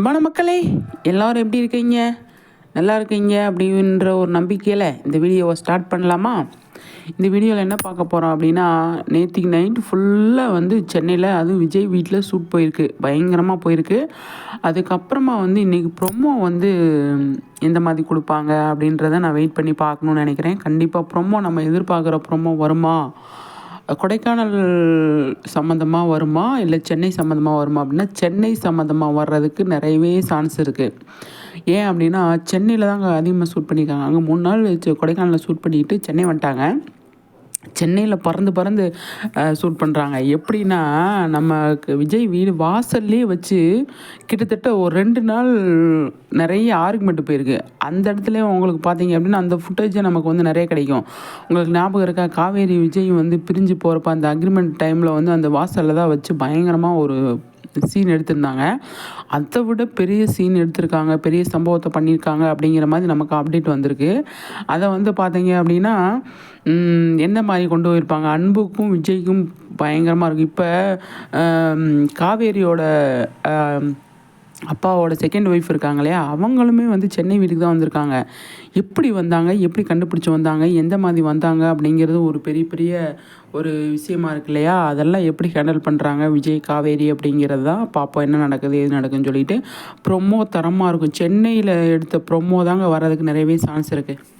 அன்பான மக்களே எல்லோரும் எப்படி இருக்கீங்க? நல்லா இருக்கீங்க அப்படின்ற ஒரு நம்பிக்கையில் இந்த வீடியோவை ஸ்டார்ட் பண்ணலாமா? இந்த வீடியோவில் என்ன பார்க்க போகிறோம் அப்படின்னா நேற்றுக்கு நைட்டு ஃபுல்லாக வந்து சென்னையில் அதுவும் விஜய் வீட்டில் ஷூட் போயிருக்கு. பயங்கரமாக போயிருக்கு. அதுக்கப்புறமா வந்து இன்றைக்கி ப்ரொமோ வந்து எந்த மாதிரி கொடுப்பாங்க அப்படின்றத நான் வெயிட் பண்ணி பார்க்கணுன்னு நினைக்கிறேன். கண்டிப்பாக ப்ரொமோ நம்ம எதிர்பார்க்குற ப்ரொமோ வருமா? கொடைக்கானல் சம்மந்தமாக வருமா? இல்லை சென்னை சம்மந்தமாக வருமா? அப்படின்னா சென்னை சம்மந்தமாக வர்றதுக்கு நிறையவே சான்ஸ் இருக்குது ஏன் அப்படின்னா சென்னையில் தாங்க அதிகமாக ஷூட் பண்ணியிருக்காங்க அங்கே மூணு நாள் கொடைக்கானலில் ஷூட் பண்ணிக்கிட்டு சென்னை வந்துட்டாங்க. சென்னையில் பறந்து பறந்து ஷூட் பண்ணுறாங்க எப்படின்னா நமக்கு விஜய் வீடு வாசல்லே வச்சு கிட்டத்தட்ட ஒரு ரெண்டு நாள் நிறைய ஆர்குமெண்ட் போயிருக்கு. அந்த இடத்துல உங்களுக்கு பார்த்தீங்க அப்படின்னா அந்த ஃபுட்டேஜை நமக்கு வந்து நிறைய கிடைக்கும். உங்களுக்கு ஞாபகம் இருக்கா? காவேரி விஜய் வந்து பிரிஞ்சு போகிறப்ப அந்த அக்ரிமெண்ட் டைமில் வந்து அந்த வாசலில் தான் வச்சு பயங்கரமாக ஒரு சீன் எடுத்திருந்தாங்க. அதை விட பெரிய சீன் எடுத்திருக்காங்க பெரிய சம்பவத்தை பண்ணியிருக்காங்க அப்படிங்கிற மாதிரி நமக்கு அப்டேட் வந்திருக்கு. அதை வந்து பார்த்தீங்க அப்படின்னா என்ன எந்த மாதிரி கொண்டு போயிருப்பாங்க? அன்புக்கும் விஜய்க்கும் பயங்கரமாக இருக்கும். இப்போ காவேரியோட அப்பாவோட செகண்ட் ஒய்ஃப் இருக்காங்க இல்லையா? அவங்களுமே வந்து சென்னை வீட்டுக்கு தான் வந்திருக்காங்க. எப்படி வந்தாங்க? எப்படி கண்டுபிடிச்சி வந்தாங்க? எந்த மாதிரி வந்தாங்க? அப்படிங்கிறது ஒரு பெரிய பெரிய ஒரு விஷயமா இருக்கு இல்லையா? அதெல்லாம் எப்படி ஹேண்டில் பண்ணுறாங்க விஜய் காவேரி அப்படிங்கிறது தான் பார்ப்போம் என்ன நடக்குது எது நடக்குன்னு சொல்லிட்டு ப்ரொமோ தரமாக இருக்கும். சென்னையில் எடுத்த ப்ரொமோ தாங்க வர்றதுக்கு நிறையவே சான்ஸ் இருக்குது